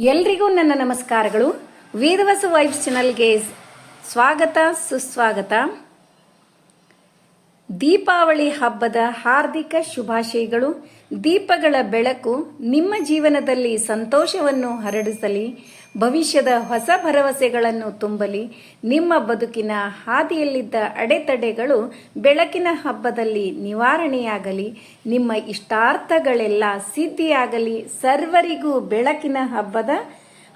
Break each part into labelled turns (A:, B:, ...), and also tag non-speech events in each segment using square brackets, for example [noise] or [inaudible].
A: ಎಲ್ರಿಗೂ ನನ್ನ ನಮಸ್ಕಾರಗಳು. ವೇದವಸ ವೈಫ್ಸ್ ಚಾನಲ್ಗೆ ಸ್ವಾಗತ, ಸುಸ್ವಾಗತ. ದೀಪಾವಳಿ ಹಬ್ಬದ ಹಾರ್ದಿಕ ಶುಭಾಶಯಗಳು. ದೀಪಗಳ ಬೆಳಕು ನಿಮ್ಮ ಜೀವನದಲ್ಲಿ ಸಂತೋಷವನ್ನು ಹರಡಿಸಲಿ. ಭವಿಷ್ಯದ ಹೊಸ ಭರವಸೆಗಳನ್ನು ತುಂಬಲಿ ನಿಮ್ಮ ಬದುಕಿನ ಹಾದಿಯಲ್ಲಿದ್ದ ಅಡೆತಡೆಗಳು ಬೆಳಕಿನ ಹಬ್ಬದಲ್ಲಿ ನಿವಾರಣೆಯಾಗಲಿ, ನಿಮ್ಮ ಇಷ್ಟಾರ್ಥಗಳೆಲ್ಲ ಸಿದ್ಧಿಯಾಗಲಿ, ಸರ್ವರಿಗೂ ಬೆಳಕಿನ ಹಬ್ಬದ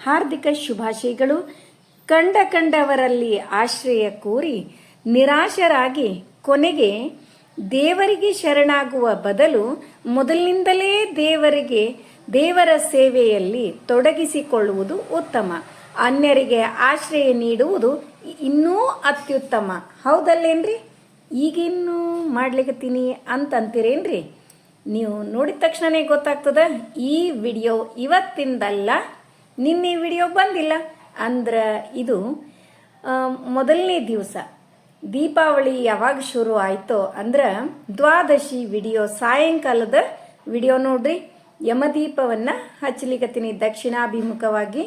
A: ಹಾರ್ದಿಕ ಶುಭಾಶಯಗಳು. ಕಂಡ ಕಂಡವರಲ್ಲಿ ಆಶ್ರಯ ಕೋರಿ ನಿರಾಶರಾಗಿ ಕೊನೆಗೆ ದೇವರಿಗೆ ಶರಣಾಗುವ ಬದಲು ಮೊದಲಿನಿಂದಲೇ ದೇವರಿಗೆ ದೇವರ ಸೇವೆಯಲ್ಲಿ ತೊಡಗಿಸಿಕೊಳ್ಳುವುದು ಉತ್ತಮ. ಅನ್ಯರಿಗೆ ಆಶ್ರಯ ನೀಡುವುದು ಇನ್ನೂ ಅತ್ಯುತ್ತಮ. ಹೌದಲ್ಲೇನ್ರಿ? ಈಗಿನ್ನೂ ಮಾಡ್ಲಿಕತ್ತೀನಿ ಅಂತಂತೀರೇನ್ರಿ? ನೀವು ನೋಡಿದ ತಕ್ಷಣನೇ ಗೊತ್ತಾಗ್ತದ, ಈ ವಿಡಿಯೋ ಇವತ್ತಿಂದಲ್ಲ, ನಿನ್ನೆ ವಿಡಿಯೋ ಬಂದಿಲ್ಲ. ಅಂದ್ರೆ ಇದು ಮೊದಲನೇ ದಿವಸ. ದೀಪಾವಳಿ ಯಾವಾಗ ಶುರು ಆಯ್ತೋ ಅಂದ್ರೆ ದ್ವಾದಶಿ ವಿಡಿಯೋ, ಸಾಯಂಕಾಲದ ವಿಡಿಯೋ ನೋಡ್ರಿ. ಯಮದೀಪವನ್ನ ಹಚ್ಚಲಿಕತ್ತೀನಿ ದಕ್ಷಿಣಾಭಿಮುಖವಾಗಿ.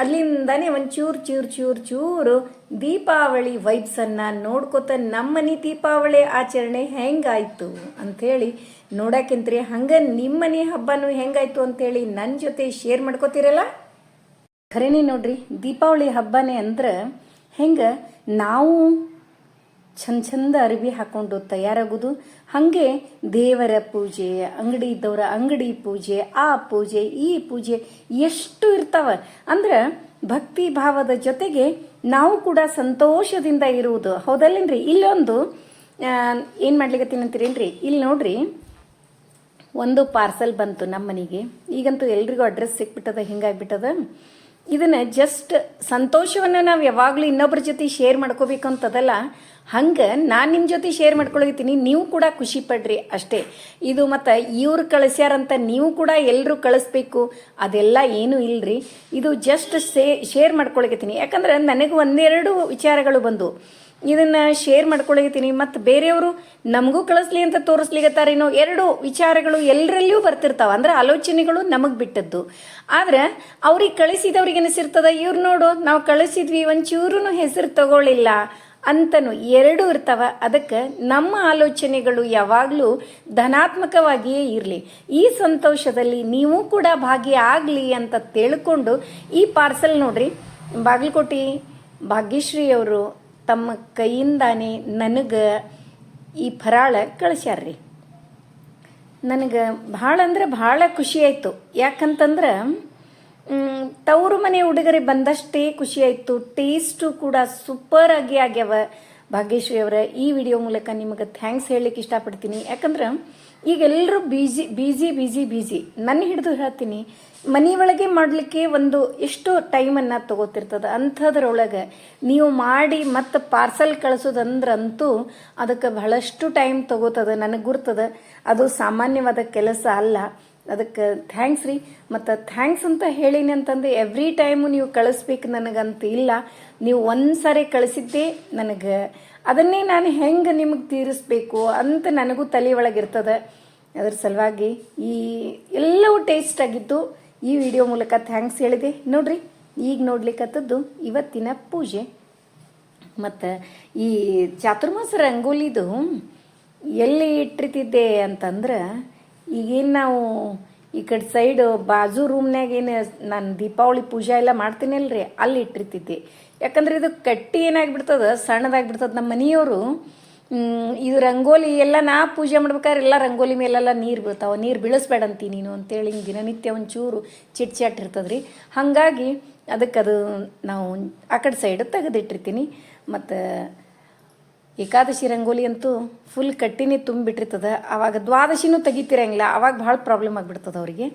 A: ಅಲ್ಲಿಂದಾನೆ ಒಂಚೂರು ಚೂರು ಚೂರು ಚೂರು ದೀಪಾವಳಿ ವೈಬ್ಸನ್ನು ನೋಡ್ಕೊತ ನಮ್ಮನೆ ದೀಪಾವಳಿ ಆಚರಣೆ ಹೆಂಗಾಯ್ತು ಅಂಥೇಳಿ ನೋಡಕ್ಕಿಂತ್ರಿ ಹಂಗೆ ನಿಮ್ಮನೆ ಹಬ್ಬನೂ ಹೆಂಗಾಯ್ತು ಅಂತೇಳಿ ನನ್ನ ಜೊತೆ ಶೇರ್ ಮಾಡ್ಕೋತೀರಲ್ಲ? ಖರೇನೆ ನೋಡ್ರಿ, ದೀಪಾವಳಿ ಹಬ್ಬನೇ ಅಂದ್ರೆ ಹೆಂಗೆ ನಾವು ಚಂದ ಚಂದ ಅರಿವಿ ಹಾಕೊಂಡು ತಯಾರಾಗೋದು ಹಾಗೆ ದೇವರ ಪೂಜೆ, ಅಂಗಡಿ ಇದ್ದವರ ಅಂಗಡಿ ಪೂಜೆ, ಆ ಪೂಜೆ, ಈ ಪೂಜೆ ಎಷ್ಟು ಇರ್ತಾವ? ಅಂದ್ರೆ ಭಕ್ತಿ ಭಾವದ ಜೊತೆಗೆ ನಾವು ಕೂಡ ಸಂತೋಷದಿಂದ ಇರುವುದು. ಹೌದಲ್ಲೇನ್ರಿ? ಇಲ್ಲೊಂದು ಏನು ಮಾಡ್ಲಿಕ್ಕೆ ಅಂತೀರೇನ್ರಿ? ಇಲ್ಲಿ ನೋಡ್ರಿ, ಒಂದು ಪಾರ್ಸಲ್ ಬಂತು ನಮ್ಮ ಮನೆಗೆ ಈಗಂತೂ ಎಲ್ರಿಗೂ ಅಡ್ರೆಸ್ ಸಿಕ್ಬಿಟ್ಟದ, ಹಿಂಗಾಗ್ಬಿಟ್ಟದ. ಇದನ್ನ ಜಸ್ಟ್ ಸಂತೋಷವನ್ನು ನಾವು ಯಾವಾಗಲೂ ಇನ್ನೊಬ್ಬರ ಜೊತೆ ಶೇರ್ ಮಾಡ್ಕೋಬೇಕು ಅಂತದಲ್ಲ, ಹಂಗೆ ನಾನು ನಿಮ್ಮ ಜೊತೆ ಶೇರ್ ಮಾಡ್ಕೊಳಗಿತೀನಿ ನೀವು ಕೂಡ ಖುಷಿ ಪಡ್ರಿ ಅಷ್ಟೇ. ಇದು ಮತ್ತು ಇವ್ರು ಕಳಿಸ್ಯಾರಂತ ನೀವು ಕೂಡ ಎಲ್ಲರೂ ಕಳಿಸ್ಬೇಕು, ಅದೆಲ್ಲ ಏನೂ ಇಲ್ರಿ. ಇದು ಜಸ್ಟ್ ಸೇ ಶೇರ್ ಮಾಡ್ಕೊಳಕತ್ತೀನಿ. ಯಾಕಂದ್ರೆ ನನಗೆ ಒಂದೆರಡು ವಿಚಾರಗಳು ಬಂದು. ಇದನ್ನ ಶೇರ್ ಮಾಡ್ಕೊಳಕತ್ತೀನಿ. ಮತ್ತು ಬೇರೆಯವರು ನಮಗೂ ಕಳಿಸ್ಲಿ ಅಂತ ತೋರಿಸ್ಲಿಗತ್ತಾರೇನೋ ಎರಡು ವಿಚಾರಗಳು ಎಲ್ಲರಲ್ಲಿಯೂ ಬರ್ತಿರ್ತಾವೆ. ಅಂದ್ರೆ ಆಲೋಚನೆಗಳು ನಮಗೆ ಬಿಟ್ಟದ್ದು. ಆದ್ರೆ ಅವ್ರಿಗೆ ಕಳಿಸಿದವ್ರಿಗೆ ಅನಿಸಿರ್ತದ, ಇವ್ರು ನೋಡು, ನಾವು ಕಳಿಸಿದ್ವಿ ಒಂಚೂರು ಹೆಸರು ತಗೊಳ್ಳಿಲ್ಲ ಅಂತನೂ ಎರಡೂ ಇರ್ತಾವ. ಅದಕ್ಕೆ ನಮ್ಮ ಆಲೋಚನೆಗಳು ಯಾವಾಗಲೂ ಧನಾತ್ಮಕವಾಗಿಯೇ ಇರಲಿ. ಈ ಸಂತೋಷದಲ್ಲಿ ನೀವು ಕೂಡ ಭಾಗಿಯಾಗಲಿ ಅಂತ ತಿಳ್ಕೊಂಡು ಈ ಪಾರ್ಸಲ್ ನೋಡ್ರಿ. ಬಾಗಲಕೋಟೆ ಭಾಗ್ಯಶ್ರೀ ಅವರು ತಮ್ಮ ಕೈಯಿಂದಾನೆ ನನಗೆ ಈ ಫರಾಳ ಕಳಿಸ್ಯಾರ್ರಿ. ನನಗೆ ಭಾಳ ಅಂದ್ರೆ ಭಾಳ ಖುಷಿ ಆಯಿತು. ಯಾಕಂತಂದ್ರೆ ತವರು ಮನೆ ಉಡುಗೊರೆ ಬಂದಷ್ಟೇ ಖುಷಿ ಆಯಿತು. ಟೇಸ್ಟು ಕೂಡ ಸೂಪರ್ ಆಗಿ ಆಗ್ಯಾವ. ಭಾಗ್ಯಶ್ರೀ ಅವರ ಈ ವಿಡಿಯೋ ಮೂಲಕ ನಿಮಗೆ ಥ್ಯಾಂಕ್ಸ್ ಹೇಳಲಿಕ್ಕೆ ಇಷ್ಟಪಡ್ತೀನಿ. ಯಾಕಂದ್ರೆ ಈಗ ಎಲ್ಲರೂ ಬೀಜಿ ಬೀಜಿ ಬೀಜಿ ಬೀಜಿ ನನ್ನ ಹಿಡಿದು ಹೇಳ್ತೀನಿ, ಮನೆ ಒಳಗೆ ಮಾಡಲಿಕ್ಕೆ ಒಂದು ಎಷ್ಟು ಟೈಮನ್ನು ತಗೋತಿರ್ತದ. ಅಂಥದ್ರೊಳಗೆ ನೀವು ಮಾಡಿ ಮತ್ತು ಪಾರ್ಸಲ್ ಕಳಿಸೋದಂದ್ರಂತೂ ಅದಕ್ಕೆ ಬಹಳಷ್ಟು ಟೈಮ್ ತಗೋತದ, ನನಗೆ ಗುರ್ತದ. ಅದು ಸಾಮಾನ್ಯವಾದ ಕೆಲಸ ಅಲ್ಲ. ಅದಕ್ಕೆ ಥ್ಯಾಂಕ್ಸ್ ರೀ. ಮತ್ತು ಥ್ಯಾಂಕ್ಸ್ ಅಂತ ಹೇಳೀನಿ ಅಂತಂದು ಎವ್ರಿ ಟೈಮು ನೀವು ಕಳಿಸ್ಬೇಕು ನನಗಂತ ಇಲ್ಲ. ನೀವು ಒಂದು ಸಾರಿ ಕಳಿಸಿದ್ದೇ ನನಗೆ ಅದನ್ನೇ ನಾನು ಹೆಂಗೆ ನಿಮಗೆ ತೀರಿಸ್ಬೇಕು ಅಂತ ನನಗೂ ತಲೆ ಒಳಗಿರ್ತದೆ ಅದ್ರ ಸಲುವಾಗಿ ಈ ಎಲ್ಲವೂ ಟೇಸ್ಟ್ ಆಗಿದ್ದು ಈ ವಿಡಿಯೋ ಮೂಲಕ ಥ್ಯಾಂಕ್ಸ್ ಹೇಳಿದೆ. ನೋಡ್ರಿ, ಈಗ ನೋಡ್ಲಿಕ್ಕತ್ತದ್ದು ಇವತ್ತಿನ ಪೂಜೆ. ಮತ್ತು ಈ ಚಾತುರ್ಮಾಸ ರಂಗೋಲಿದು ಎಲ್ಲಿ ಇಟ್ಟಿರ್ತಿದ್ದೆ ಅಂತಂದ್ರೆ ಈಗೇನು ನಾವು ಈ ಕಡೆ ಸೈಡ್ ಬಾಜು ರೂಮ್ನಾಗ ಏನು ನಾನು ದೀಪಾವಳಿ ಪೂಜೆ ಎಲ್ಲ ಮಾಡ್ತೀನಲ್ರಿ, ಅಲ್ಲಿ ಇಟ್ಟಿರ್ತಿದ್ದೆ. ಯಾಕಂದ್ರೆ ಇದು ಕಟ್ಟಿ ಏನಾಗ್ಬಿಡ್ತದ, ಸಣ್ಣದಾಗ್ಬಿಡ್ತದ. ನಮ್ಮ ಮನೆಯವರು ಇದು ರಂಗೋಲಿ ಎಲ್ಲ ನಾ ಪೂಜೆ ಮಾಡ್ಬೇಕಾದ್ರೆ ಎಲ್ಲ ರಂಗೋಲಿ ಮೇಲೆಲ್ಲ ನೀರು ಬೀಳ್ತಾವ. ನೀರು ಬೀಳಸ್ಬೇಡ ಅಂತೀನಿ ನೀನು ಅಂತೇಳಿ ಹಿಂಗೆ ದಿನನಿತ್ಯ ಒಂಚೂರು ಚಿಟ್ ಚಾಟ್ ಇರ್ತದ್ರಿ ಹಾಗಾಗಿ ಅದಕ್ಕೆ ಅದು ನಾವು ಆ ಕಡೆ ಸೈಡ್ ತೆಗೆದಿಟ್ಟಿರ್ತೀನಿ. ಮತ್ತು ಏಕಾದಶಿ ರಂಗೋಲಿ ಅಂತೂ ಫುಲ್ ಕಟ್ಟಿನೇ ತುಂಬಿಟ್ಟಿರ್ತದ. ಆವಾಗ ದ್ವಾದಶಿನೂ ತೆಗಿತಿರಂಗಿಲ್ಲ. ಆವಾಗ ಭಾಳ ಪ್ರಾಬ್ಲಮ್ ಆಗಿಬಿಡ್ತದೆ ಅವರಿಗೆ.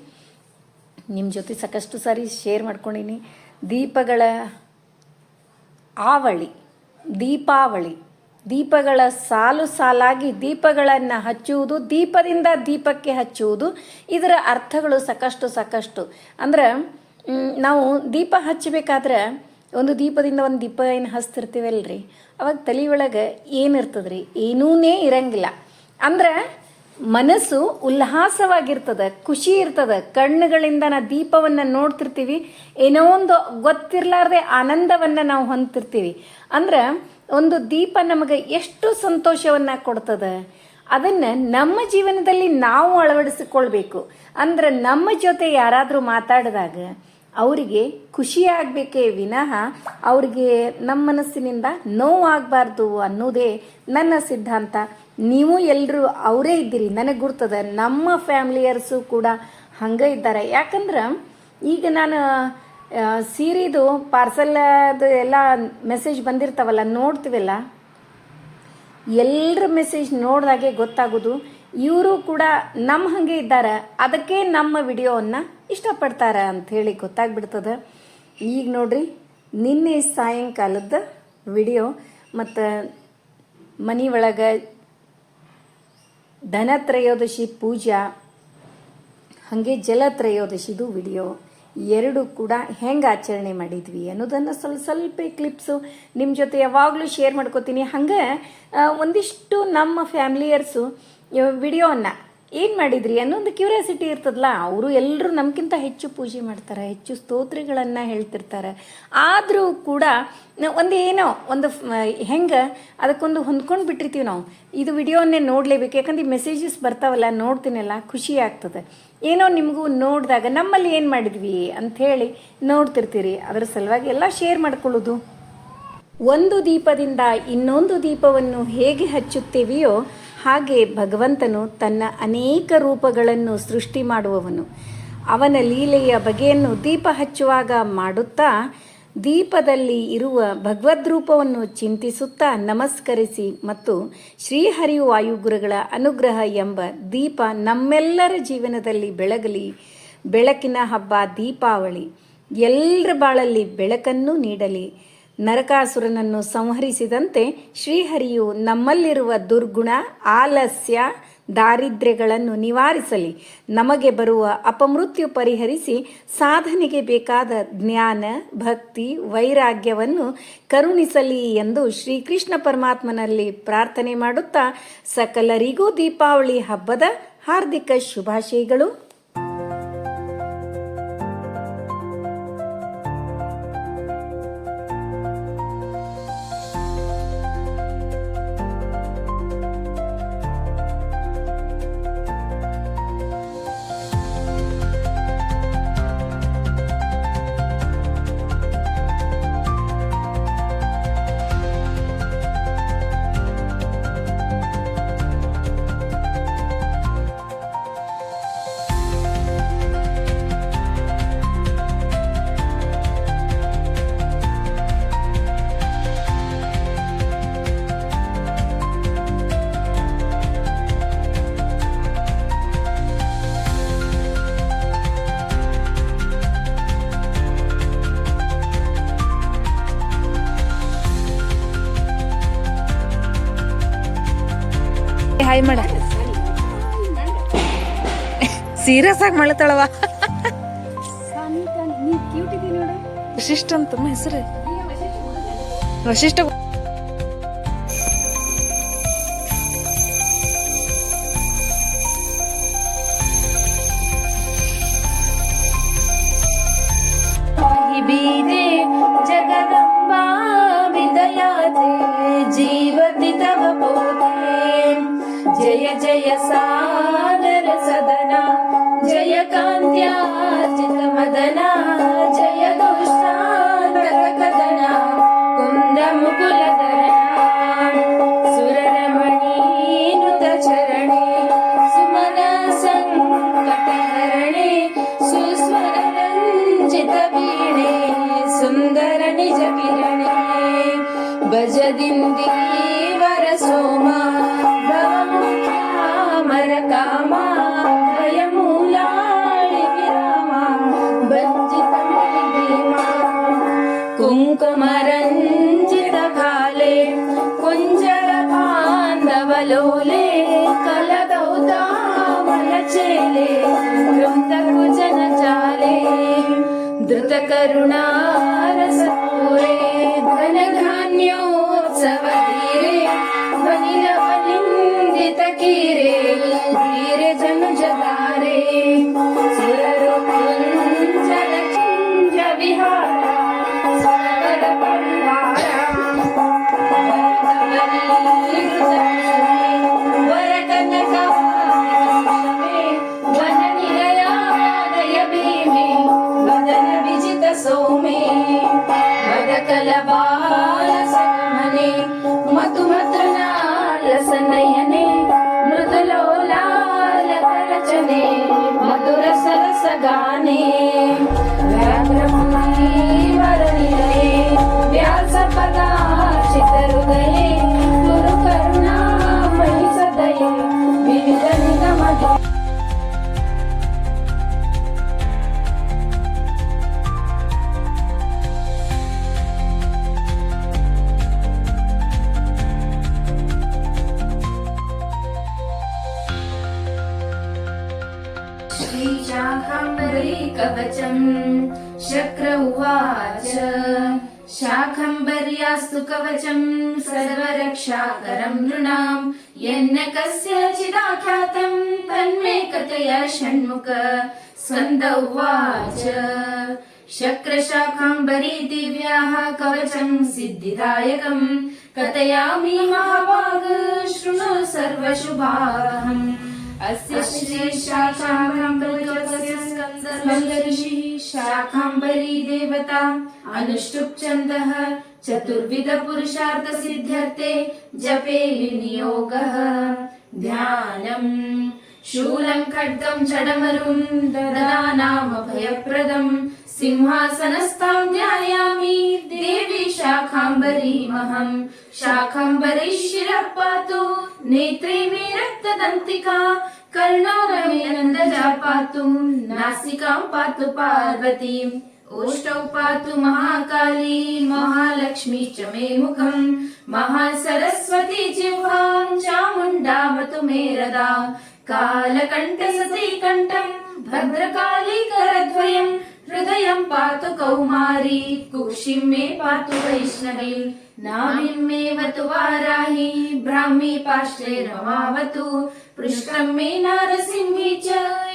A: ನಿಮ್ಮ ಜೊತೆ ಸಾಕಷ್ಟು ಸಾರಿ ಶೇರ್ ಮಾಡ್ಕೊಂಡೀನಿ. ದೀಪಗಳ ಆವಳಿ, ದೀಪಾವಳಿ. ದೀಪಗಳ ಸಾಲು ಸಾಲಾಗಿ ದೀಪಗಳನ್ನು ಹಚ್ಚುವುದು, ದೀಪದಿಂದ ದೀಪಕ್ಕೆ ಹಚ್ಚುವುದು, ಇದರ ಅರ್ಥಗಳು ಸಾಕಷ್ಟು ಸಾಕಷ್ಟು. ಅಂದ್ರೆ ನಾವು ದೀಪ ಹಚ್ಚಬೇಕಾದ್ರೆ ಒಂದು ದೀಪದಿಂದ ಒಂದು ದೀಪ ಏನು ಹಚ್ತಿರ್ತೀವಲ್ರಿ? ಅವಾಗ ತಲೆ ಒಳಗೆ ಏನಿರ್ತದ್ರಿ ಏನೂನೇ ಇರಂಗಿಲ್ಲ. ಅಂದ್ರೆ ಮನಸ್ಸು ಉಲ್ಲಾಸವಾಗಿರ್ತದೆ, ಖುಷಿ ಇರ್ತದ. ಕಣ್ಣುಗಳಿಂದ ನಾ ದೀಪವನ್ನ ನೋಡ್ತಿರ್ತೀವಿ. ಏನೋ ಒಂದು ಗೊತ್ತಿರ್ಲಾರ್ದೆ ಆನಂದವನ್ನ ನಾವು ಹೊಂದಿರ್ತೀವಿ ಅಂದ್ರೆ ಒಂದು ದೀಪ ನಮಗೆ ಎಷ್ಟು ಸಂತೋಷವನ್ನ ಕೊಡ್ತದೆ. ಅದನ್ನ ನಮ್ಮ ಜೀವನದಲ್ಲಿ ನಾವು ಅಳವಡಿಸಿಕೊಳ್ಬೇಕು. ಅಂದ್ರೆ ನಮ್ಮ ಜೊತೆ ಯಾರಾದರೂ ಮಾತಾಡಿದಾಗ ಅವರಿಗೆ ಖುಷಿ ಆಗಬೇಕೇ ವಿನಃ ಅವ್ರಿಗೆ ನಮ್ಮ ಮನಸ್ಸಿನಿಂದ ನೋವಾಗಬಾರ್ದು ಅನ್ನೋದೇ ನನ್ನ ಸಿದ್ಧಾಂತ. ನೀವು ಎಲ್ಲರೂ ಅವರೇ ಇದ್ದೀರಿ. ನನಗೆ ಗುರ್ತದ, ನಮ್ಮ ಫ್ಯಾಮಿಲಿಯರ್ಸು ಕೂಡ ಹಂಗೆ ಇದ್ದಾರೆ. ಯಾಕಂದ್ರೆ, ಈಗ ನಾನು ಸೀರಿದು ಪಾರ್ಸಲ್ದು ಎಲ್ಲ ಮೆಸೇಜ್ ಬಂದಿರ್ತಾವಲ್ಲ, ನೋಡ್ತೀವಲ್ಲ? ಎಲ್ಲರ ಮೆಸೇಜ್ ನೋಡಿದಾಗೆ ಗೊತ್ತಾಗೋದು. ಇವರು ಕೂಡ ನಮ್ಮ ಹಾಗೆ ಇದ್ದಾರೆ. ಅದಕ್ಕೆ ನಮ್ಮ ವಿಡಿಯೋವನ್ನು ಇಷ್ಟಪಡ್ತಾರೆ ಅಂತ ಹೇಳಿ ಗೊತ್ತಾಗ್ಬಿಡ್ತದೆ. ಈಗ ನೋಡ್ರಿ, ನಿನ್ನೆ ಸಾಯಂಕಾಲದ ವಿಡಿಯೋ, ಮತ್ತು ಮನೆ ಒಳಗೆ ಧನತ್ರಯೋದಶಿ ಪೂಜಾ, ಹಾಗೆ ಜಲತ್ರಯೋದಶಿದು ವಿಡಿಯೋ. ಎರಡು ಕೂಡ ಹೆಂಗೆ ಆಚರಣೆ ಮಾಡಿದ್ವಿ ಅನ್ನೋದನ್ನು ಸ್ವಲ್ಪ ಸ್ವಲ್ಪ ಕ್ಲಿಪ್ಸು ನಿಮ್ಮ ಜೊತೆ ಯಾವಾಗಲೂ ಶೇರ್ ಮಾಡ್ಕೋತೀನಿ. ಹಂಗೆ ಒಂದಿಷ್ಟು ನಮ್ಮ ಫ್ಯಾಮಿಲಿಯರ್ಸು ವಿಡಿಯೋವನ್ನು ಏನು ಮಾಡಿದ್ರಿ? ಅನ್ನೋ ಒಂದು ಕ್ಯೂರಿಯಾಸಿಟಿ ಇರ್ತದಲ್ಲ ಅವರು ಎಲ್ಲರೂ ನಮ್ಗಿಂತ ಹೆಚ್ಚು ಪೂಜೆ ಮಾಡ್ತಾರೆ, ಹೆಚ್ಚು ಸ್ತೋತ್ರಗಳನ್ನು ಹೇಳ್ತಿರ್ತಾರೆ. ಆದರೂ ಕೂಡ ಒಂದು ಏನೋ, ಒಂದು ಹೆಂಗೆ? ಅದಕ್ಕೊಂದು ಹೊಂದ್ಕೊಂಡು ಬಿಟ್ಟಿರ್ತೀವಿ ನಾವು. ಇದು ವಿಡಿಯೋನೇ ನೋಡಲೇಬೇಕು. ಯಾಕಂದ್ರೆ ಈ ಮೆಸೇಜಸ್ ಬರ್ತಾವಲ್ಲ, ನೋಡ್ತೀನಲ್ಲ, ಖುಷಿ ಆಗ್ತದೆ. ಏನೋ ನಿಮಗೂ ನೋಡಿದಾಗ ನಮ್ಮಲ್ಲಿ ಏನು ಮಾಡಿದ್ವಿ ಅಂಥೇಳಿ ನೋಡ್ತಿರ್ತೀರಿ. ಅದರ ಸಲುವಾಗಿ ಎಲ್ಲ ಶೇರ್ ಮಾಡ್ಕೊಳ್ಳೋದು. ಒಂದು ದೀಪದಿಂದ ಇನ್ನೊಂದು ದೀಪವನ್ನು ಹೇಗೆ ಹಚ್ಚುತ್ತೇವೆಯೋ ಹಾಗೆ ಭಗವಂತನು ತನ್ನ ಅನೇಕ ರೂಪಗಳನ್ನು ಸೃಷ್ಟಿ ಮಾಡುವವನು. ಅವನ ಲೀಲೆಯ ಬಗೆಯನ್ನು ದೀಪ ಹಚ್ಚುವಾಗ ಮಾಡುತ್ತಾ, ದೀಪದಲ್ಲಿ ಇರುವ ಭಗವದ್ರೂಪವನ್ನು ಚಿಂತಿಸುತ್ತಾ ನಮಸ್ಕರಿಸಿ ಮತ್ತು ಶ್ರೀಹರಿ ವಾಯುಗುರುಗಳ ಅನುಗ್ರಹ ಎಂಬ ದೀಪ ನಮ್ಮೆಲ್ಲರ ಜೀವನದಲ್ಲಿ ಬೆಳಗಲಿ. ಬೆಳಕಿನ ಹಬ್ಬ ದೀಪಾವಳಿ. ಎಲ್ಲರ ಬಾಳಲ್ಲಿ ಬೆಳಕನ್ನು ನೀಡಲಿ. ನರಕಾಸುರನನ್ನು ಸಂಹರಿಸಿದಂತೆ ಶ್ರೀಹರಿಯು ನಮ್ಮಲ್ಲಿರುವ ದುರ್ಗುಣ, ಆಲಸ್ಯ, ದಾರಿದ್ರ್ಯಗಳನ್ನು ನಿವಾರಿಸಲಿ. ನಮಗೆ ಬರುವ ಅಪಮೃತ್ಯು ಪರಿಹರಿಸಿ ಸಾಧನೆಗೆ ಬೇಕಾದ ಜ್ಞಾನ, ಭಕ್ತಿ, ವೈರಾಗ್ಯವನ್ನು ಕರುಣಿಸಲಿ ಎಂದು ಶ್ರೀಕೃಷ್ಣ ಪರಮಾತ್ಮನಲ್ಲಿ ಪ್ರಾರ್ಥನೆ ಮಾಡುತ್ತಾ ಸಕಲರಿಗೂ ದೀಪಾವಳಿ ಹಬ್ಬದ ಹಾರ್ದಿಕ ಶುಭಾಶಯಗಳು.
B: ಹಾಯ್ ಮಾಡ. ಸೀರಿಯಸ್ ಆಗಿ ಮಾಡ್ತಾಳವ ವಶಿಷ್ಠ ಅಂತ ಹೆಸರು? ವಶಿಷ್ಠ
C: किरणे भजदिन्दीवर सोमा भवमुख्यामर कामा भयमूलाळि विरामा भञ्जितं भीमा कुङ्कुमरञ्जितकाले कुञ्जर बान्धवलोले कलदौतामलचेले वृन्दकुजनजाले धृतकरुणारसपूरे धनधान्योत्सवधीरे ध्वनिलवलिन्द यन्न कस्यचिदाख्यातम् तन्मे कथय षण्मुख। स्कन्द उवाच। शक्रशाखाम्बरी दिव्याः कवचम् सिद्धिदायकम् कथयामि महाभाग शृणु सर्वशुभाहम् अस्य श्रीशाखाम्बरी शाखाम्बरी देवता अनुष्टुप् छन्दः चतुर्विध पुरुषार्थ सिद्ध्यर्थे जपे विनियोगः। ध्यानम्। शूलम् खड्गम् चडमरुम् ददानामभयप्रदम् सिंहासनस्थाम् ध्यायामि देवी शाखाम्बरीमहम्। शाखाम्बरी शिरः पातु नेत्रे मे रक्तदन्तिका। कर्णो मे नन्दजा पातु नासिकां पातु पार्वती ओष्ठौ पातु महाकाली महालक्ष्मी च मे मुखम् महासरस्वती जिह्वां चामुण्डावतु मे रदा। कालकण्ठसती कण्ठम् भद्रकाली करद्वयम् हृदयं पातु कौमारी कुक्षिं मे पातु वैष्णवी। नाभिं मे वतु वाराही ब्राह्मी पार्श्वे रमावतु पृष्ठं मे नारसिंही च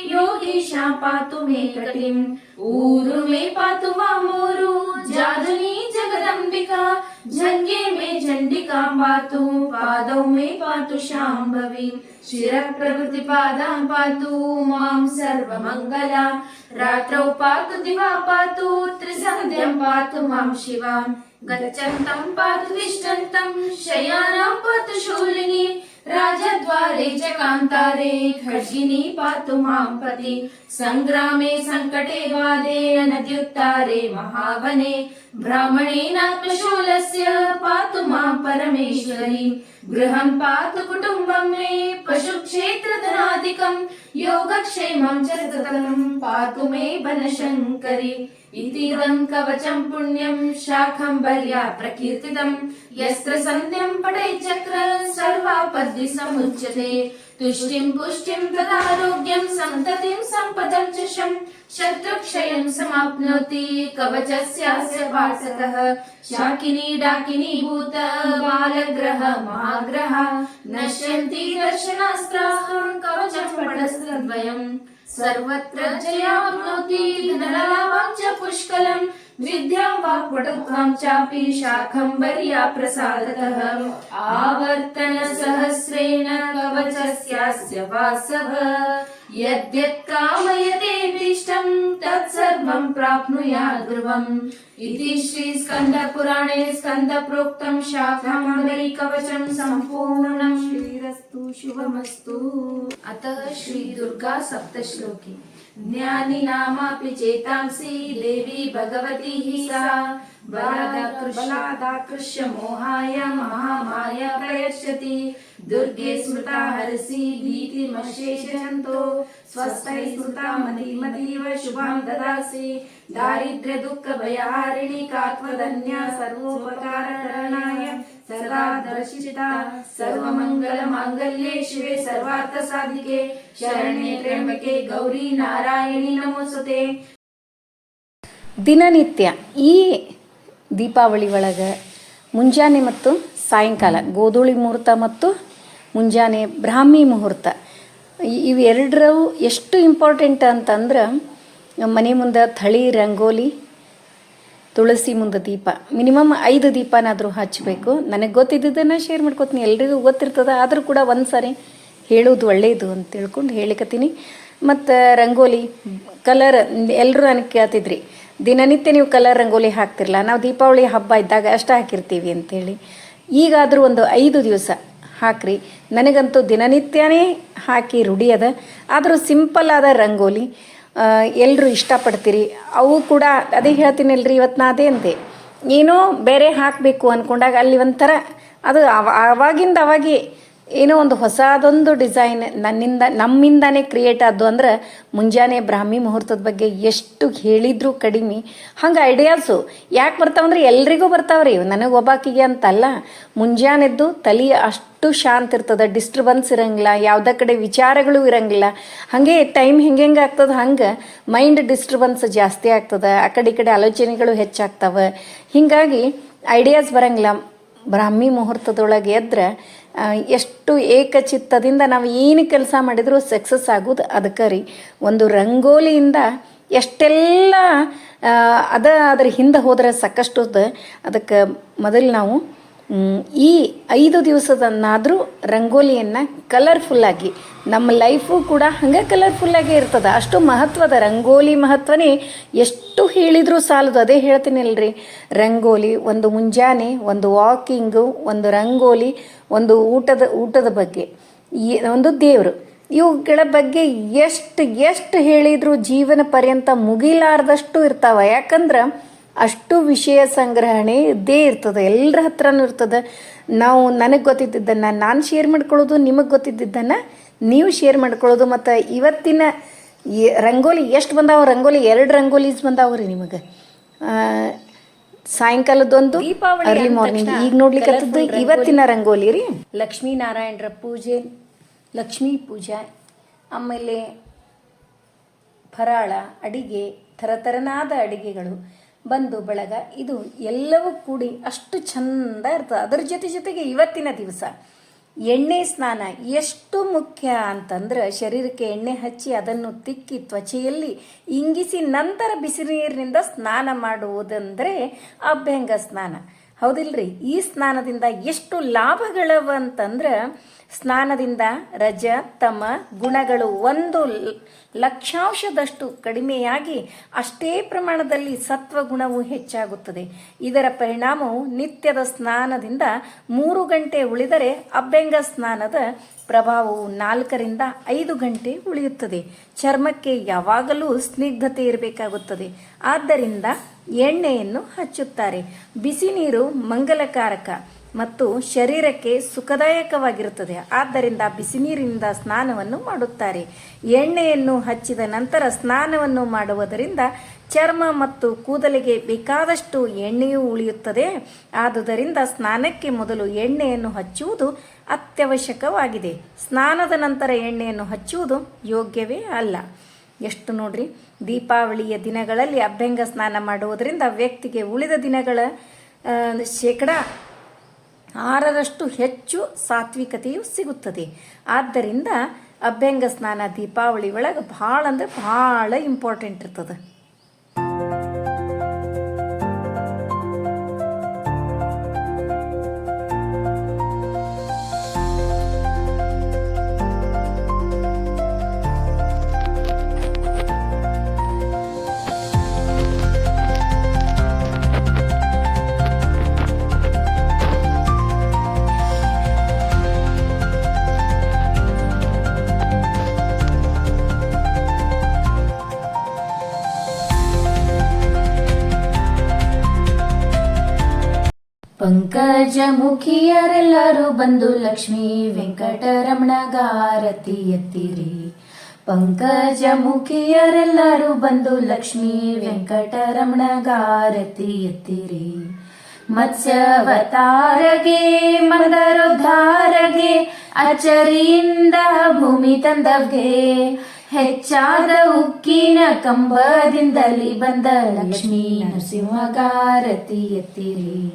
C: योगीशा पातु मे कटिम् ऊरु मे पातु वामोरु जादुनी जगदम्बिका। जङ्गे मे चण्डिकां पातु पादौ मे पातु शाम्भवी। शिरः प्रभृतिपादां पातु मां सर्वमङ्गला। रात्रौ पातु दिवा पातु त्रिसन्ध्यं पातु मां शिवा। गच्छन्तं पातु तिष्ठन्तं शयानां पातु शूलिनी राजद्वारे च कान्तारे खड्गिनी पातु मां पति। सङ्ग्रामे सङ्कटे वादे नद्युत्तारे महावने। ब्राह्मणेनात्मशूलस्य पातु मां परमेश्वरी। గృహం పాతు కుటుంబం మే పశు క్షేత్రధనాధికం యోగక్షేమం చ సతతం పాతు మే బనశంకరి. ఇతిదం కవచం పుణ్యం శాఖం బల్యా ప్రకీర్తితం యస్త్ర సంధ్యం పడై చక్ర సర్వాపద్ది సముచ్యతే. तुष्टिं पुष्टिं तदारोग्यं सन्ततिं सम्पदं च शं। शत्रुक्षयं समाप्नोति कवचस्यास्य वासतः। शाकिनी डाकिनी भूत बालग्रह महाग्रह। नश्यन्ति दर्शनास्त्राः कवचं पटस्तद्वयम् सर्वत्र जयाप्नोति धनलाभं च पुष्कलम्। विद्यां वा वाक्पटुत्वाञ्चापि शाकम्बर्या प्रसादतः आवर्तनसहस्रेण कवचस्यास्य वासव यद्यत् कामयते भीष्टम् तत्सर्वम् प्राप्नुया ध्रुवम् इति श्रीस्कन्दपुराणे स्कन्दप्रोक्तम् शाखामण्डलीकवचम् सम्पूर्णम् श्रीरस्तु शुभमस्तु। अतः श्रीदुर्गा सप्तश्लोकी। ज्ञानिनामापि चेतांसि, देवी भगवती हि सा। बलादाकृष्य मोहाय, महामाया प्रयच्छति। दुर्गे स्मृता हरसि भीतिमशेषजन्तो स्वस्थै स्मृता मतिमतीव शुभां ददासि। दारिद्र्य दुःख भयहारिणि ಸರ್ವಾ ದರ್ಶಿತ ಸರ್ವಮಂಗಲ ಮಾಂಗಲ್ಯೇ ಶಿವೆ ಸರ್ವಾರ್ಥ ಸಾಧಿಕೆ ಶರಣ್ಯ ತ್ರ್ಯಂಬಕೆ ಗೌರಿ ನಾರಾಯಣಿ ನಮೋಸುತೆ.
A: ದಿನನಿತ್ಯ ಈ ದೀಪಾವಳಿ ಒಳಗೆ ಮುಂಜಾನೆ ಮತ್ತು ಸಾಯಂಕಾಲ ಗೋಧೂಳಿ ಮುಹೂರ್ತ ಮತ್ತು ಮುಂಜಾನೆ ಬ್ರಾಹ್ಮಿ ಮುಹೂರ್ತ. ಇವೆರಡರವು ಎಷ್ಟು ಇಂಪಾರ್ಟೆಂಟ್ ಅಂತಂದ್ರೆ ಮನೆ ಮುಂದೆ ಥಳಿ, ರಂಗೋಲಿ ತುಳಸಿ ಮುಂದೆ ದೀಪ. ಮಿನಿಮಮ್ ಐದು ದೀಪನಾದರೂ ಹಚ್ಚಬೇಕು ನನಗೆ ಗೊತ್ತಿದ್ದದನ್ನು ಶೇರ್ ಮಾಡ್ಕೊತೀನಿ. ಎಲ್ರಿಗೂ ಗೊತ್ತಿರ್ತದೆ, ಆದರೂ ಕೂಡ ಒಂದು ಸಾರಿ ಹೇಳೋದು ಒಳ್ಳೆಯದು ಅಂತ ತಿಳ್ಕೊಂಡು ಹೇಳಿಕತ್ತೀನಿ ಮತ್ತು ರಂಗೋಲಿ ಕಲರ್ ಎಲ್ಲರೂ ನನಗೆ ಕೇಳ್ತಿದ್ರಿ. ದಿನನಿತ್ಯ ನೀವು ಕಲರ್ ರಂಗೋಲಿ ಹಾಕ್ತಿರಲ್ಲ ನಾವು ದೀಪಾವಳಿ ಹಬ್ಬ ಇದ್ದಾಗ ಅಷ್ಟು ಹಾಕಿರ್ತೀವಿ ಅಂತೇಳಿ. ಈಗಾದರೂ ಒಂದು ಐದು ದಿವಸ ಹಾಕ್ರಿ. ನನಗಂತೂ ದಿನನಿತ್ಯನೇ ಹಾಕಿ ರೂಢಿ ಅದ. ಆದರೂ ಸಿಂಪಲ್ ಆದ ರಂಗೋಲಿ ಎಲ್ಲರೂ ಇಷ್ಟಪಡ್ತೀರಿ? ಅವು ಕೂಡ ಅದೇ ಹೇಳ್ತೀನಲ್ರಿ ಇವತ್ತು ನಾ ಅದೇ ಅಂದೆ. ಏನೋ ಬೇರೆ ಹಾಕಬೇಕು ಅಂದ್ಕೊಂಡಾಗ ಅಲ್ಲಿ ಒಂಥರ ಅದು ಅವ, ಅವಾಗಿಂದ ಅವಾಗೆ ಏನೋ ಒಂದು ಹೊಸದೊಂದು ಡಿಸೈನ್ ನನ್ನಿಂದ, ನಮ್ಮಿಂದಾನೇ ಕ್ರಿಯೇಟ್ ಆದ್ದು ಅಂದ್ರೆ ಮುಂಜಾನೆ ಬ್ರಾಹ್ಮಿ ಮುಹೂರ್ತದ ಬಗ್ಗೆ ಎಷ್ಟು ಹೇಳಿದ್ರು ಕಡಿಮೆ. ಹಂಗೆ ಐಡಿಯಾಸು ಯಾಕೆ ಬರ್ತಾವಂದ್ರೆ ಎಲ್ರಿಗೂ ಬರ್ತಾವ್ರಿ ನನಗೆ ಒಬ್ಬಾಕಿಗೆ ಅಂತಲ್ಲ, ಮುಂಜಾನೆದ್ದು ತಲಿ ಅಷ್ಟು ಶಾಂತ ಇರ್ತದೆ ಡಿಸ್ಟರ್ಬೆನ್ಸ್ ಇರಂಗಿಲ್ಲ, ಯಾವುದೇ ಕಡೆ ವಿಚಾರಗಳು ಇರಂಗಿಲ್ಲ. ಹಾಗೆ ಟೈಮ್ ಹೆಂಗೆ ಹೆಂಗೆ ಆಗ್ತದೆ? ಹಂಗೆ ಮೈಂಡ್ ಡಿಸ್ಟರ್ಬೆನ್ಸ್ ಜಾಸ್ತಿ ಆಗ್ತದೆ, ಆ ಕಡೆ ಈ ಕಡೆ ಆಲೋಚನೆಗಳು ಹೆಚ್ಚಾಗ್ತವೆ. ಹೀಗಾಗಿ ಐಡಿಯಾಸ್ ಬರಂಗಿಲ್ಲ. ಬ್ರಾಹ್ಮಿ ಮುಹೂರ್ತದೊಳಗೆ ಎದ್ರೆ ಎಷ್ಟು ಏಕಚಿತ್ತದಿಂದ ನಾವು ಏನು ಕೆಲಸ ಮಾಡಿದರೂ ಸಕ್ಸಸ್ ಆಗೋದು ಅದಕ್ಕೆ ರೀ. ಒಂದು ರಂಗೋಲಿಯಿಂದ ಎಷ್ಟೆಲ್ಲ ಅದ ಅದ್ರ ಹಿಂದೆ ಹೋದ್ರೆ ಸಾಕಷ್ಟು ಅದಕ್ಕೆ ಮೊದಲು ನಾವು ಈ ಐದು ದಿವಸದನ್ನಾದರೂ ರಂಗೋಲಿಯನ್ನು ಕಲರ್ಫುಲ್ಲಾಗಿ ನಮ್ಮ ಲೈಫು ಕೂಡ ಹಂಗೆ ಕಲರ್ಫುಲ್ಲಾಗೇ ಇರ್ತದೆ. ಅಷ್ಟು ಮಹತ್ವದ ರಂಗೋಲಿ ಮಹತ್ವನೇ ಎಷ್ಟು ಹೇಳಿದರೂ ಸಾಲದು. ಅದೇ ಹೇಳ್ತೀನಿಲ್ರಿ, ರಂಗೋಲಿ, ಒಂದು ಮುಂಜಾನೆ, ಒಂದು ವಾಕಿಂಗು ಒಂದು ರಂಗೋಲಿ, ಒಂದು ಊಟದ ಊಟದ ಬಗ್ಗೆ. ಒಂದು ದೇವರು. ಇವುಗಳ ಬಗ್ಗೆ ಎಷ್ಟು ಎಷ್ಟು ಹೇಳಿದರೂ ಜೀವನ ಪರ್ಯಂತ ಮುಗಿಲಾರ್ದಷ್ಟು ಇರ್ತಾವ. ಯಾಕಂದ್ರೆ ಅಷ್ಟು ವಿಷಯ ಸಂಗ್ರಹಣೆ ಇದ್ದೇ ಇರ್ತದೆ. ಎಲ್ಲರ ಹತ್ರನೂ ಇರ್ತದೆ. ನಾವು ನನಗೆ ಗೊತ್ತಿದ್ದನ್ನು ನಾನು ಶೇರ್ ಮಾಡ್ಕೊಳ್ಳೋದು ನಿಮಗೆ ಗೊತ್ತಿದ್ದನ್ನು ನೀವು ಶೇರ್ ಮಾಡ್ಕೊಳ್ಳೋದು. ಮತ್ತು ಇವತ್ತಿನ ರಂಗೋಲಿ ಎಷ್ಟು ಬಂದಾವ ರಂಗೋಲಿ? ಎರಡು ರಂಗೋಲೀಸ್ ಬಂದಾವ ರೀ ನಿಮಗೆ. ಸಾಯಂಕಾಲದೊಂದು ಅರ್ಲಿ ಮಾರ್ನಿಂಗ್ ಈಗ ನೋಡ್ಲಿಕ್ಕೆ ಇವತ್ತಿನ ರಂಗೋಲಿ ರೀ. ಲಕ್ಷ್ಮೀನಾರಾಯಣರ ಪೂಜೆ ಲಕ್ಷ್ಮೀ ಪೂಜೆ ಆಮೇಲೆ ಫರಾಳ ಅಡಿಗೆ ಥರಥರನಾದ ಅಡಿಗೆಗಳು. ಬಂದು ಬಳಗ ಇದು ಎಲ್ಲವೂ ಕೂಡಿ ಅಷ್ಟು ಚಂದ ಇರ್ತದೆ. ಅದರ ಜೊತೆ ಜೊತೆಗೆ ಇವತ್ತಿನ ದಿವಸ ಎಣ್ಣೆ ಸ್ನಾನ ಎಷ್ಟು ಮುಖ್ಯ ಅಂತಂದ್ರೆ ಶರೀರಕ್ಕೆ ಎಣ್ಣೆ ಹಚ್ಚಿ ಅದನ್ನು ತಿಕ್ಕಿ ತ್ವಚೆಯಲ್ಲಿ ಇಂಗಿಸಿ ನಂತರ ಬಿಸಿ ನೀರಿನಿಂದ ಸ್ನಾನ ಮಾಡುವುದಂದ್ರೆ ಅಭ್ಯಂಗ ಸ್ನಾನ. ಹೌದಿಲ್ರಿ? ಈ ಸ್ನಾನದಿಂದ ಎಷ್ಟು ಲಾಭಗಳವ ಅಂತಂದ್ರೆ ಸ್ನಾನದಿಂದ ರಜ, ತಮ, ಗುಣಗಳು ಒಂದು ಲಕ್ಷಾಂಶದಷ್ಟು ಕಡಿಮೆಯಾಗಿ ಅಷ್ಟೇ ಪ್ರಮಾಣದಲ್ಲಿ ಸತ್ವ ಗುಣವು ಹೆಚ್ಚಾಗುತ್ತದೆ. ಇದರ ಪರಿಣಾಮವು ನಿತ್ಯದ ಸ್ನಾನದಿಂದ ಮೂರು ಗಂಟೆ ಉಳಿದರೆ ಅಭ್ಯಂಗ ಸ್ನಾನದ ಪ್ರಭಾವವು ನಾಲ್ಕರಿಂದ ಐದು ಗಂಟೆ ಉಳಿಯುತ್ತದೆ. ಚರ್ಮಕ್ಕೆ ಯಾವಾಗಲೂ ಸ್ನಿಗ್ಧತೆ ಇರಬೇಕಾಗುತ್ತದೆ. ಆದ್ದರಿಂದ ಎಣ್ಣೆಯನ್ನು ಹಚ್ಚುತ್ತಾರೆ. ಬಿಸಿ ನೀರು ಮಂಗಲಕಾರಕ. ಮತ್ತು ಶರೀರಕ್ಕೆ ಸುಖದಾಯಕವಾಗಿರುತ್ತದೆ. ಆದ್ದರಿಂದ ಬಿಸಿ ನೀರಿನಿಂದ ಸ್ನಾನವನ್ನು ಮಾಡುತ್ತಾರೆ. ಎಣ್ಣೆಯನ್ನು ಹಚ್ಚಿದ ನಂತರ ಸ್ನಾನವನ್ನು ಮಾಡುವುದರಿಂದ ಚರ್ಮ ಮತ್ತು ಕೂದಲಿಗೆ ಬೇಕಾದಷ್ಟು ಎಣ್ಣೆಯೂ ಉಳಿಯುತ್ತದೆ. ಆದುದರಿಂದ ಸ್ನಾನಕ್ಕೆ ಮೊದಲು ಎಣ್ಣೆಯನ್ನು ಹಚ್ಚುವುದು ಅತ್ಯವಶ್ಯಕವಾಗಿದೆ. ಸ್ನಾನದ ನಂತರ ಎಣ್ಣೆಯನ್ನು ಹಚ್ಚುವುದು ಯೋಗ್ಯವೇ ಅಲ್ಲ. ಎಷ್ಟು ನೋಡ್ರಿ, ದೀಪಾವಳಿಯ ದಿನಗಳಲ್ಲಿ ಅಭ್ಯಂಗ ಸ್ನಾನ ಮಾಡುವುದರಿಂದ ವ್ಯಕ್ತಿಗೆ ಉಳಿದ ದಿನಗಳ ಶೇಕಡಾ ಆರರಷ್ಟು ಹೆಚ್ಚು ಸಾತ್ವಿಕತೆಯು ಸಿಗುತ್ತದೆ. ಆದ್ದರಿಂದ ಅಭ್ಯಂಗ ಸ್ನಾನ ದೀಪಾವಳಿ ಒಳಗೆ ಭಾಳ ಅಂದ್ರೆ ಭಾಳ ಇಂಪಾರ್ಟೆಂಟ್ ಇರ್ತದೆ.
C: ಪಂಕಜ ಮುಖಿಯರೆಲ್ಲರೂ ಬಂದು ಲಕ್ಷ್ಮೀ ವೆಂಕಟರಮಣಗಾರತಿ ಎತ್ತಿರಿ. ಪಂಕಜ ಮುಖಿಯರೆಲ್ಲರೂ ಬಂದು ಲಕ್ಷ್ಮೀ ವೆಂಕಟರಮಣಗಾರತಿ ಎತ್ತಿರಿ. ಮತ್ಸ್ಯವತಾರಗೆ ಮಂದರುದ್ಧಾರಗೆ ಅಚರಿಯಿಂದ ಭೂಮಿ ತಂದವ್ಗೆ, ಹೆಚ್ಚಾದ ಉಕ್ಕಿನ ಕಂಬದಿಂದಲಿ ಬಂದ ಲಕ್ಷ್ಮೀ ನರಸಿಂಹಗಾರತಿ ಎತ್ತಿರಿ.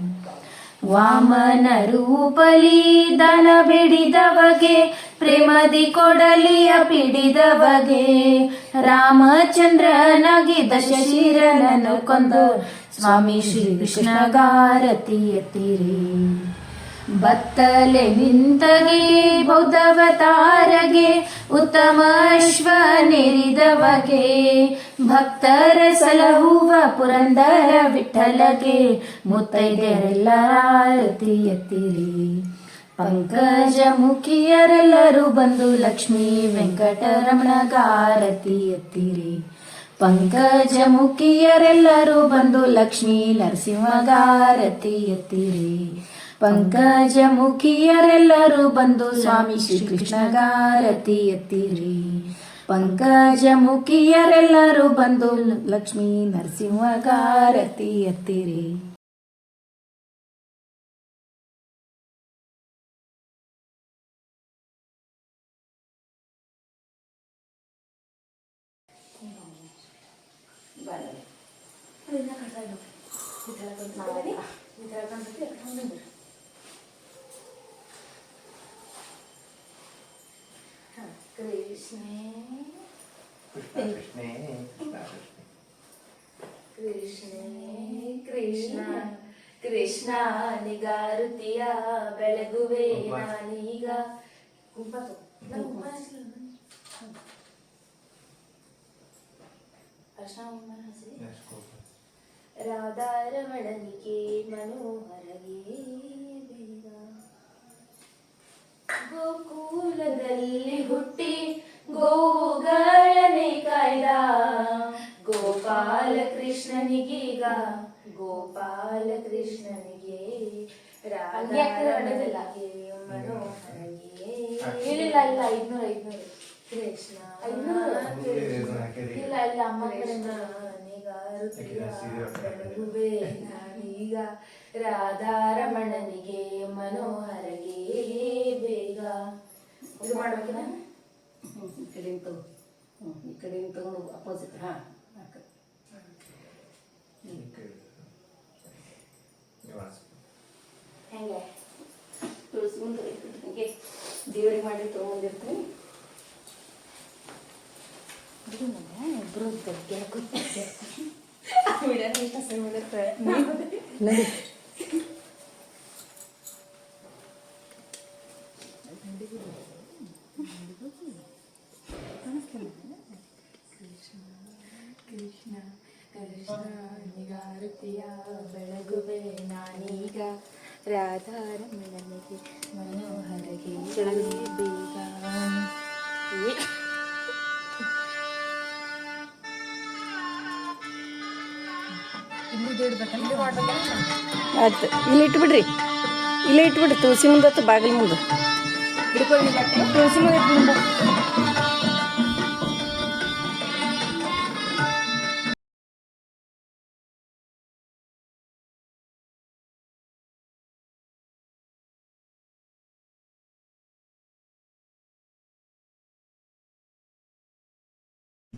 C: ವಾಮನ ರೂಪಲಿ ದನ ಬಿಡಿದವಗೆ ಪ್ರೇಮದಿ ಕೊಡಲಿಯ ಪಿಡಿದವಗೆ. ರಾಮಚಂದ್ರನಾಗಿ ದಶಶೀರನನ್ನು ಕೊಂದು ಸ್ವಾಮಿ ಶ್ರೀಕೃಷ್ಣಗಾರತಿ ಎತ್ತಿರಿ. ಬತ್ತಲೆ ನಿಂತಗೆ ಬೌದ್ಧವತಾರಗೆ ಉತ್ತಮ ಅಶ್ವ ನೆರಿದವಗೆ ಭಕ್ತರ ಸಲಹುವ ಪುರಂದರ ವಿಠಲಗೆ ಮುತ್ತೈದೆಯರೆಲ್ಲ ಆರತಿಯತ್ತಿರಿ ಪಂಕಜ ಮುಖಿಯರೆಲ್ಲರೂ ಬಂದು ಲಕ್ಷ್ಮೀ ವೆಂಕಟರಮಣಗಾರತಿ ಎತ್ತಿರಿ. ಪಂಕಜ ಮುಖಿಯರೆಲ್ಲರೂ ಬಂದು ಲಕ್ಷ್ಮೀ ನರಸಿಂಹ ಎತ್ತಿರಿ. ಪಂಕಜ ಮುಖಿಯರೆಲ್ಲರೂ ಬಂದು ಸ್ವಾಮಿ ಶ್ರೀಕೃಷ್ಣಗಾರತಿ ಎತ್ತಿರಿ. ಪಂಕಜ ಮುಖಿಯರೆಲ್ಲರೂ ಬಂದು ಲಕ್ಷ್ಮೀ ನರಸಿಂಹಗಾರತಿ ಎತ್ತಿರಿ.
D: ಕೃಷ್ಣೇ.
C: ಕೃಷ್ಣೇ ಕೃಷ್ಣ ಕೃಷ್ಣ ನಿಗಾರುತಿಯ ಬೆಳಗುವೆ ನಾನೀಗ. ರಾಧಾರಮಣನಿಗೆ ಮನೋಹರಗೆ ಗೋಕುಲದಲ್ಲಿ ಹುಟ್ಟಿ ಗೋವುಗಳನೆ ಕಾಯ್ದ. ಗೋಪಾಲ ಕೃಷ್ಣನಿಗೀಗ ಗೋಪಾಲ ಕೃಷ್ಣನಿಗೆ ರಾಧಾರಮಣನಿಗೆ ಮನೋಹರಗೆ ಇಲ್ಲ ಇಲ್ಲ ಐದ್ನೂರ ಐದ್ನೂರ. ಕೃಷ್ಣ ಇಲ್ಲ ಇಲ್ಲ ಅಮ್ಮ ನಾನೀಗ ರಾಧಾರಮಣನಿಗೆ
A: ತಗೊಂಡು ಅಪೋಸಿಟ್ ಹಾಂ
C: ಹೆಂಗೆ?
A: ತುಳಸಿ ಮುಂದೆ ಹೀಗೆ ದೇವರಿಗೆ ಮಾಡಿ ತೊಗೊಂಡಿರ್ತೀನಿ.
B: ಇಬ್ರು ಗೆಳಕುತ್ತೆ [laughs]
A: ನಡಿ.
C: ಕೃಷ್ಣ ಕೃಷ್ಣ ನಿಗಾರುತಿಯ ಬೆಳಗುವೆ ನಾನೀಗ
B: ರಾಧಾರಮಣನಿಗೆ
C: ಮನೋಹರಗೆ
B: ಬೇಗ
A: ಆಯ್ತು ಇಲ್ಲಿ ಇಟ್ಬಿಡ್ರಿ ಇಲ್ಲೇ ಇಟ್ಬಿಡ್ರಿ ತುಳಸಿ ಮುಂದೆ ಅಥವಾ ಬಾಗಿಲು ಮುಂದೆ ತುಳಸಿ ಮುಂದೆ ಇಟ್ಬಿಡು.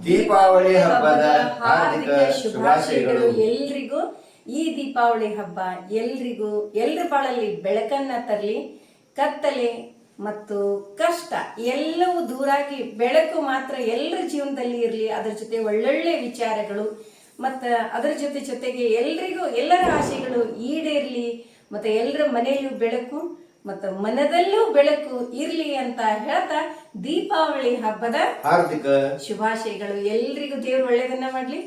D: ದೀಪಾವಳಿ ಹಬ್ಬದ ಹಾರ್ದಿಕ ಶುಭಾಶಯಗಳು.
A: ಎಲ್ರಿಗೂ ಈ ದೀಪಾವಳಿ ಹಬ್ಬ ಎಲ್ರಿಗೂ ಎಲ್ರ ಬಾಳಲ್ಲಿ ಬೆಳಕನ್ನ ತರಲಿ ಕತ್ತಲೆ ಮತ್ತು ಕಷ್ಟ ಎಲ್ಲವೂ ದೂರಾಗಿ ಬೆಳಕು ಮಾತ್ರ ಎಲ್ಲರ ಜೀವನದಲ್ಲಿ ಇರಲಿ. ಅದರ ಜೊತೆ ಒಳ್ಳೊಳ್ಳೆ ವಿಚಾರಗಳು ಮತ್ತು ಅದರ ಜೊತೆ ಜೊತೆಗೆ ಎಲ್ರಿಗೂ ಎಲ್ಲರ ಆಸೆಗಳು ಈಡೇರಲಿ. ಮತ್ತು ಎಲ್ಲರ ಮನೆಯಲ್ಲೂ ಬೆಳಕು ಮತ್ತು ಮನದಲ್ಲೂ ಬೆಳಕು ಇರಲಿ ಅಂತ ಹೇಳ್ತಾ ದೀಪಾವಳಿ ಹಬ್ಬದ
D: ಹಾರ್ದಿಕ
A: ಶುಭಾಶಯಗಳು. ಎಲ್ರಿಗೂ ದೇವ್ರು ಒಳ್ಳೇದನ್ನ ಮಾಡ್ಲಿ.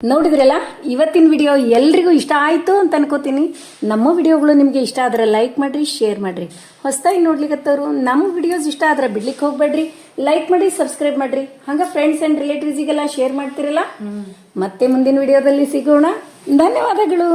A: ನೋಡಿದ್ರಲ್ಲ ಇವತ್ತಿನ ವಿಡಿಯೋ ಎಲ್ರಿಗೂ ಇಷ್ಟ ಆಯ್ತು ಅಂತ ಅನ್ಕೋತೀನಿ. ನಮ್ಮ ವಿಡಿಯೋಗಳು ನಿಮಗೆ ಇಷ್ಟ ಆದ್ರೆ ಲೈಕ್ ಮಾಡ್ರಿ ಶೇರ್ ಮಾಡ್ರಿ. ಹೊಸದಾಗಿ ನೋಡ್ಲಿಕ್ಕತ್ತವರು ನಮ್ಮ ವಿಡಿಯೋಸ್ ಇಷ್ಟ ಆದ್ರೆ ಬಿಡ್ಲಿಕ್ಕೆ ಹೋಗ್ಬೇಡ್ರಿ. ಲೈಕ್ ಮಾಡಿ ಸಬ್ಸ್ಕ್ರೈಬ್ ಮಾಡ್ರಿ. ಹಂಗ ಫ್ರೆಂಡ್ಸ್ ಅಂಡ್ ರಿಲೇಟಿವ್ಸಿಗೆಲ್ಲ ಶೇರ್ ಮಾಡ್ತಿರಲ್ಲ? ಮತ್ತೆ ಮುಂದಿನ ವಿಡಿಯೋದಲ್ಲಿ ಸಿಗೋಣ. ಧನ್ಯವಾದಗಳು.